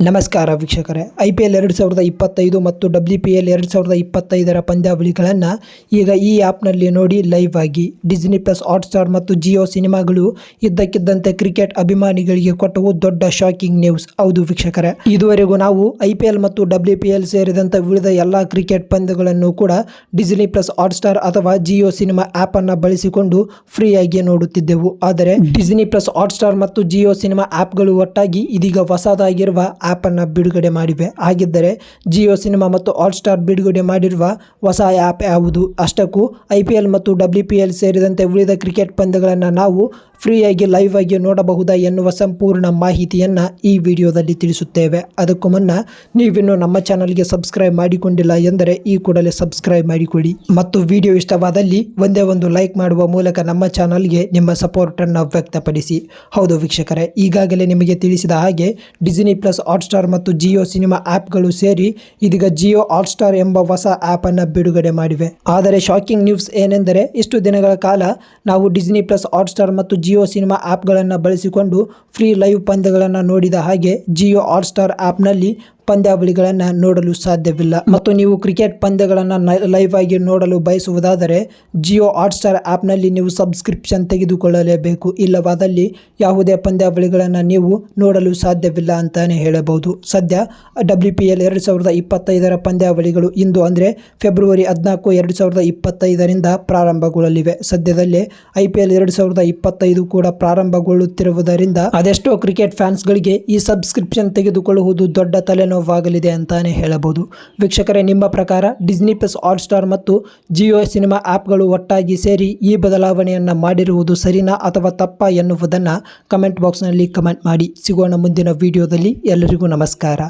ನಮಸ್ಕಾರ ವೀಕ್ಷಕರೇ. I P L ಎರಡು ಸಾವಿರದ ಇಪ್ಪತ್ತೈದು ಮತ್ತು ಡಬ್ಲ್ಯೂ ಪಿ ಎಲ್ ಎರಡು ಸಾವಿರದ ಇಪ್ಪತ್ತೈದರ ಪಂದ್ಯಾವಳಿಗಳನ್ನು ಈಗ ಈ ಆ್ಯಪ್ನಲ್ಲಿ ನೋಡಿ ಲೈವ್ ಆಗಿ ಡಿಸ್ನಿ ಪ್ಲಸ್ ಹಾಟ್ಸ್ಟಾರ್ ಮತ್ತು ಜಿಯೋ ಸಿನಿಮಾಗಳು ಇದ್ದಕ್ಕಿದ್ದಂತೆ ಕ್ರಿಕೆಟ್ ಅಭಿಮಾನಿಗಳಿಗೆ ಕೊಟ್ಟವು ದೊಡ್ಡ ಶಾಕಿಂಗ್ ನ್ಯೂಸ್ ಹೌದು ವೀಕ್ಷಕರೇ. ಇದುವರೆಗೂ ನಾವು ಐ ಪಿ ಎಲ್ ಮತ್ತು ಡಬ್ಲ್ಯೂ ಪಿ ಎಲ್ ಸೇರಿದಂತೆ ಉಳಿದ ಎಲ್ಲ ಕ್ರಿಕೆಟ್ ಪಂದ್ಯಗಳನ್ನು ಕೂಡ ಡಿಸ್ನಿ ಪ್ಲಸ್ ಹಾಟ್ಸ್ಟಾರ್ ಅಥವಾ ಜಿಯೋ ಸಿನಿಮಾ ಆ್ಯಪನ್ನು ಬಳಸಿಕೊಂಡು ಫ್ರೀಯಾಗಿ ನೋಡುತ್ತಿದ್ದೆವು. ಆದರೆ ಡಿಸ್ನಿ ಪ್ಲಸ್ ಹಾಟ್ಸ್ಟಾರ್ ಮತ್ತು ಜಿಯೋ ಸಿನಿಮಾ ಆ್ಯಪ್ಗಳು ಒಟ್ಟಾಗಿ ಇದೀಗ ಹೊಸದಾಗಿರುವ ಆ್ಯಪನ್ನು ಬಿಡುಗಡೆ ಮಾಡಿವೆ. ಹಾಗಿದ್ದರೆ ಜಿಯೋ ಸಿನಿಮಾ ಮತ್ತು ಹಾಟ್ಸ್ಟಾರ್ ಬಿಡುಗಡೆ ಮಾಡಿರುವ ಹೊಸ ಆ್ಯಪ್ ಯಾವುದು? ಅಷ್ಟಕ್ಕೂ ಐ ಪಿ ಎಲ್ ಮತ್ತು ಡಬ್ಲ್ಯೂ ಪಿ ಎಲ್ ಸೇರಿದಂತೆ ಉಳಿದ ಕ್ರಿಕೆಟ್ ಪಂದ್ಯಗಳನ್ನು ನಾವು ಫ್ರೀಯಾಗಿ ಲೈವ್ ಆಗಿ ನೋಡಬಹುದಾ ಎನ್ನುವ ಸಂಪೂರ್ಣ ಮಾಹಿತಿಯನ್ನು ಈ ವಿಡಿಯೋದಲ್ಲಿ ತಿಳಿಸುತ್ತೇವೆ. ಅದಕ್ಕೂ ಮುನ್ನ ನೀವಿನ್ನೂ ನಮ್ಮ ಚಾನಲ್ಗೆ ಸಬ್ಸ್ಕ್ರೈಬ್ ಮಾಡಿಕೊಂಡಿಲ್ಲ ಎಂದರೆ ಈ ಕೂಡಲೇ ಸಬ್ಸ್ಕ್ರೈಬ್ ಮಾಡಿಕೊಡಿ. ಮತ್ತು ವಿಡಿಯೋ ಇಷ್ಟವಾದಲ್ಲಿ ಒಂದೇ ಒಂದು ಲೈಕ್ ಮಾಡುವ ಮೂಲಕ ನಮ್ಮ ಚಾನಲ್ಗೆ ನಿಮ್ಮ ಸಪೋರ್ಟನ್ನು ವ್ಯಕ್ತಪಡಿಸಿ. ಹೌದು ವೀಕ್ಷಕರೇ, ಈಗಾಗಲೇ ನಿಮಗೆ ತಿಳಿಸಿದ ಹಾಗೆ ಡಿಸ್ನಿ ಪ್ಲಸ್ ಹಾಟ್ಸ್ಟಾರ್ ಮತ್ತು ಜಿಯೋ ಸಿನಿಮಾ ಆ್ಯಪ್ಗಳು ಸೇರಿ ಇದೀಗ ಜಿಯೋ ಹಾಟ್ಸ್ಟಾರ್ ಎಂಬ ಹೊಸ ಆ್ಯಪನ್ನು ಬಿಡುಗಡೆ ಮಾಡಿವೆ. ಆದರೆ ಶಾಕಿಂಗ್ ನ್ಯೂಸ್ ಏನೆಂದರೆ, ಇಷ್ಟು ದಿನಗಳ ಕಾಲ ನಾವು ಡಿಸ್ನಿ ಪ್ಲಸ್ ಹಾಟ್ಸ್ಟಾರ್ ಮತ್ತು ಜಿಯೋ ಸಿನಿಮಾ ಆ್ಯಪ್ಗಳನ್ನು ಬಳಸಿಕೊಂಡು ಫ್ರೀ ಲೈವ್ ಪಂದ್ಯಗಳನ್ನು ನೋಡಿದ ಹಾಗೆ ಜಿಯೋ ಹಾಟ್ಸ್ಟಾರ್ ಆ್ಯಪ್ನಲ್ಲಿ ಪಂದ್ಯಾವಳಿಗಳನ್ನು ನೋಡಲು ಸಾಧ್ಯವಿಲ್ಲ. ಮತ್ತು ನೀವು ಕ್ರಿಕೆಟ್ ಪಂದ್ಯಗಳನ್ನು ಲೈವ್ ಆಗಿ ನೋಡಲು ಬಯಸುವುದಾದರೆ ಜಿಯೋ ಹಾಟ್ಸ್ಟಾರ್ ಆ್ಯಪ್ನಲ್ಲಿ ನೀವು ಸಬ್ಸ್ಕ್ರಿಪ್ಷನ್ ತೆಗೆದುಕೊಳ್ಳಲೇಬೇಕು. ಇಲ್ಲವಾದಲ್ಲಿ ಯಾವುದೇ ಪಂದ್ಯಾವಳಿಗಳನ್ನು ನೀವು ನೋಡಲು ಸಾಧ್ಯವಿಲ್ಲ ಅಂತಲೇ ಹೇಳಬಹುದು. ಸದ್ಯ ಡಬ್ಲ್ಯೂ ಪಿ ಎಲ್ ಎರಡು ಸಾವಿರದ ಇಪ್ಪತ್ತೈದರ ಪಂದ್ಯಾವಳಿಗಳು ಇಂದು ಅಂದರೆ ಫೆಬ್ರವರಿ ಹದಿನಾಲ್ಕು ಎರಡು ಸಾವಿರದ ಇಪ್ಪತ್ತೈದರಿಂದ ಪ್ರಾರಂಭಗೊಳ್ಳಲಿವೆ. ಸದ್ಯದಲ್ಲೇ ಐ ಪಿ ಎಲ್ ಎರಡು ಸಾವಿರದ ಇಪ್ಪತ್ತೈದು ಕೂಡ ಪ್ರಾರಂಭಗೊಳ್ಳುತ್ತಿರುವುದರಿಂದ ಅದೆಷ್ಟೋ ಕ್ರಿಕೆಟ್ ಫ್ಯಾನ್ಸ್ಗಳಿಗೆ ಈ ಸಬ್ಸ್ಕ್ರಿಪ್ಷನ್ ತೆಗೆದುಕೊಳ್ಳುವುದು ದೊಡ್ಡ ತಲೆನೋವಾಗಲಿದೆ ಅಂತಾನೆ ಹೇಳಬಹುದು. ವೀಕ್ಷಕರೇ, ನಿಮ್ಮ ಪ್ರಕಾರ ಡಿಸ್ನಿ ಪ್ಲಸ್ ಹಾಟ್ಸ್ಟಾರ್ ಮತ್ತು ಜಿಯೋ ಸಿನಿಮಾ ಆ್ಯಪ್ಗಳು ಒಟ್ಟಾಗಿ ಸೇರಿ ಈ ಬದಲಾವಣೆಯನ್ನು ಮಾಡಿರುವುದು ಸರಿನಾ ಅಥವಾ ತಪ್ಪ ಎನ್ನುವುದನ್ನು ಕಮೆಂಟ್ ಬಾಕ್ಸ್ನಲ್ಲಿ ಕಮೆಂಟ್ ಮಾಡಿ. ಸಿಗೋಣ ಮುಂದಿನ ವಿಡಿಯೋದಲ್ಲಿ. ಎಲ್ಲರಿಗೂ ನಮಸ್ಕಾರ.